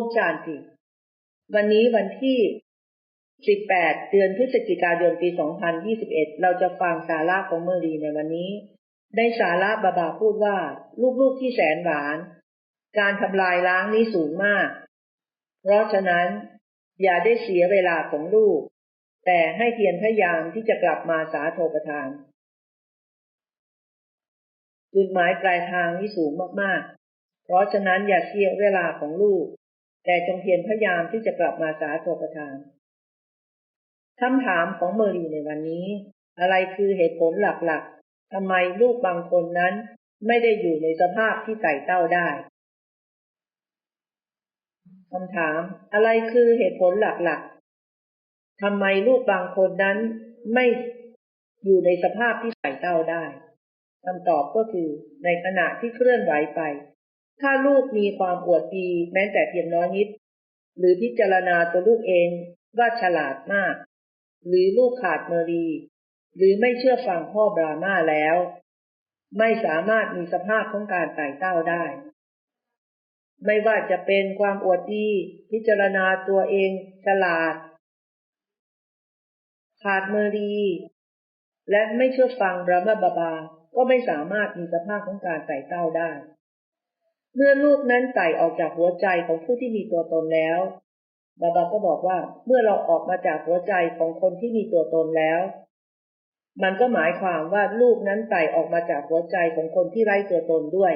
มชานติวันนี้วันที่ 18 เดือนพฤศจิกายนปี 2021 เราจะฟังสาระของเมอรีในวันนี้ ได้สาระบาบาพูดว่า ลูกๆที่แสนหวาน การทำลายล้างนี้สูงมาก เพราะฉะนั้น อย่าได้เสียเวลาของลูก แต่ให้เพียรพยายามที่จะกลับมาสาโทประทานจุดหมายปลายทางนี้สูงมากๆ เพราะฉะนั้นอย่าเสียเวลาของลูก แต่จงเพียรพยายามที่จะกลับมาสาโทประทานคำถามของเมอรีในวันนี้ อะไรคือเหตุผลหลักๆทำไมลูกบางคนนั้นไม่ได้อยู่ในสภาพที่ไต่เต้าได้คำถาม อะไรคือเหตุผลหลักๆทำไมลูกบางคนนั้นไม่อยู่ในสภาพที่ไต่เต้าได้คำตอบก็คือในขณะที่เคลื่อนไหวไป ถ้าลูกมีความอวดดีแม้แต่เพียงน้อยนิด หรือพิจารณาตัวลูกเองว่าฉลาดมาก หรือลูกขาดเมรี หรือไม่เชื่อฟังพ่อบรามาแล้ว ไม่สามารถมีสภาพของการไต่เต้าได้ ไม่ว่าจะเป็นความอวดดีพิจารณาตัวเองฉลาด ขาดเมรี และไม่เชื่อฟังบรามาบาบา ก็ไม่สามารถมีสภาพของการไต่เต้าได้ เมื่อลูกนั้นไต่ออกจากหัวใจของผู้ที่มีตัวตนแล้ว บาบาก็บอกว่าเมื่อเราออกมาจากหัวใจของคนที่มีตัวตนแล้ว มันก็หมายความว่าลูกนั้นไต่ออกมาจากหัวใจของคนที่ไร้ตัวตนด้วย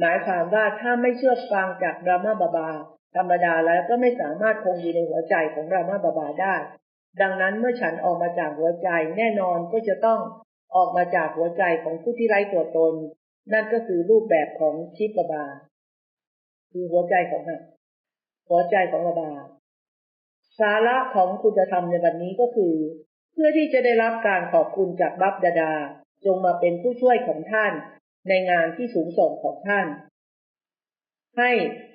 หมายความว่าถ้าไม่เชื่อฟังจากรามาบาบา ธรรมดาแล้วก็ไม่สามารถคงอยู่ในหัวใจของรามาบาบาได้ ดังนั้นเมื่อฉันออกมาจากหัวใจแน่นอนก็จะต้องออกมาจากหัวใจของผู้ที่ไร้ตัวตน นั่นก็คือรูปแบบของชิปบาบา คือหัวใจของน่ะหัวใจของระบา สาระของคุณธรรมในวันนี้ก็คือ เพื่อที่จะได้รับการขอบคุณจากบัพดาดา จงมาเป็นผู้ช่วยของท่านในงานที่สูงส่งของท่าน ให้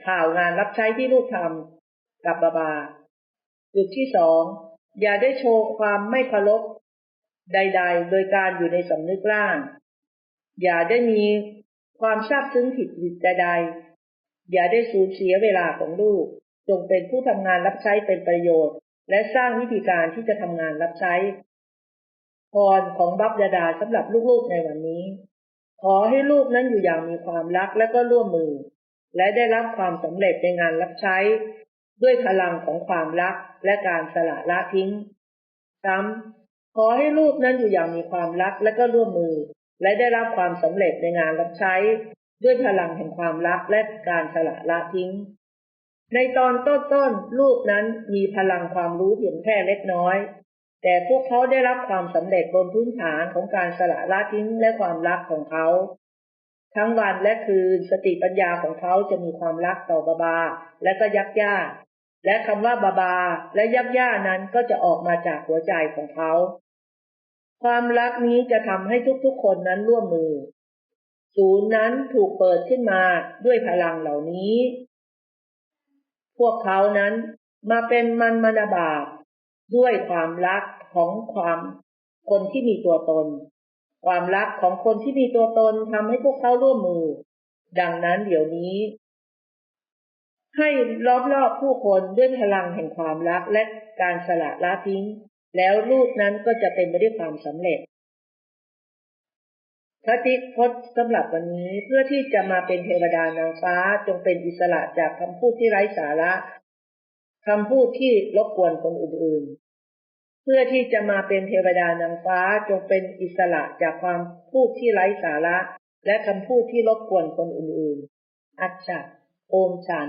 ข่าวงานรับใช้ที่ลูกทำกับบาบา จุดที่สองอย่าได้โชว์ความไม่เคารพใด ๆ โดยการอยู่ในสำนึกล่าง อย่าได้มีความทราบซึ้งผิดผิดใดๆอย่าได้สูญเสียเวลาของลูก จงเป็นผู้ทำงานรับใช้เป็นประโยชน์ และสร้างวิธีการที่จะทำงานรับใช้พรของบัพยาดาสำหรับลูกๆในวันนี้ ขอให้ลูกนั้นอยู่อย่างมีความรักและก็ร่วมมือ และได้รับความสำเร็จในงานรับใช้ ด้วยพลังของความรักและการสละละทิ้งซ้ำขอให้ลูกนั้นอยู่อย่างมีความรักและก็ร่วมมือ และได้รับความสำเร็จในงานรับใช้ ด้วยพลังแห่งความรักและการสละละทิ้ง ในตอนต้นๆลูกนั้นมีพลังความรู้เพียงแค่เล็กน้อย แต่พวกเขาได้รับความสำเร็จบนพื้นฐานของการสละละทิ้งและความรักของเขา ทั้งวันและคืนสติปัญญาของเขาจะมีความรักต่อบาบา และก็ยักย่าและคำว่าบาบา และยักย่านั้นก็จะออกมาจากหัวใจของเขา ความรักนี้จะทำให้ทุกๆคนนั้นร่วมมือ ศูนย์นั้นถูกเปิดขึ้นมาด้วยพลังเหล่านี้ พวกเขานั้นมาเป็นมันมนาบาปด้วยความรักของความคนที่มีตัวตน ความรักของคนที่มีตัวตนทำให้พวกเขาร่วมมือ ดังนั้นเดี๋ยวนี้ ให้ล้อมรอบผู้คนด้วยพลังแห่งความรักและการสละละทิ้ง แล้วลูกนั้นก็จะเป็นไปด้วยความสำเร็จ พระติพจน์สำหรับวันนี้เพื่อที่จะมาเป็นเทวดานางฟ้าจงเป็นอิสระจากคำพูดที่ไร้สาระคำพูดที่รบกวนคนอื่นๆ เพื่อที่จะมาเป็นเทวดานางฟ้าจงเป็นอิสระจากความพูดที่ไร้สาระ และคำพูดที่รบกวนคนอื่นๆ อัจฉริโอมชาน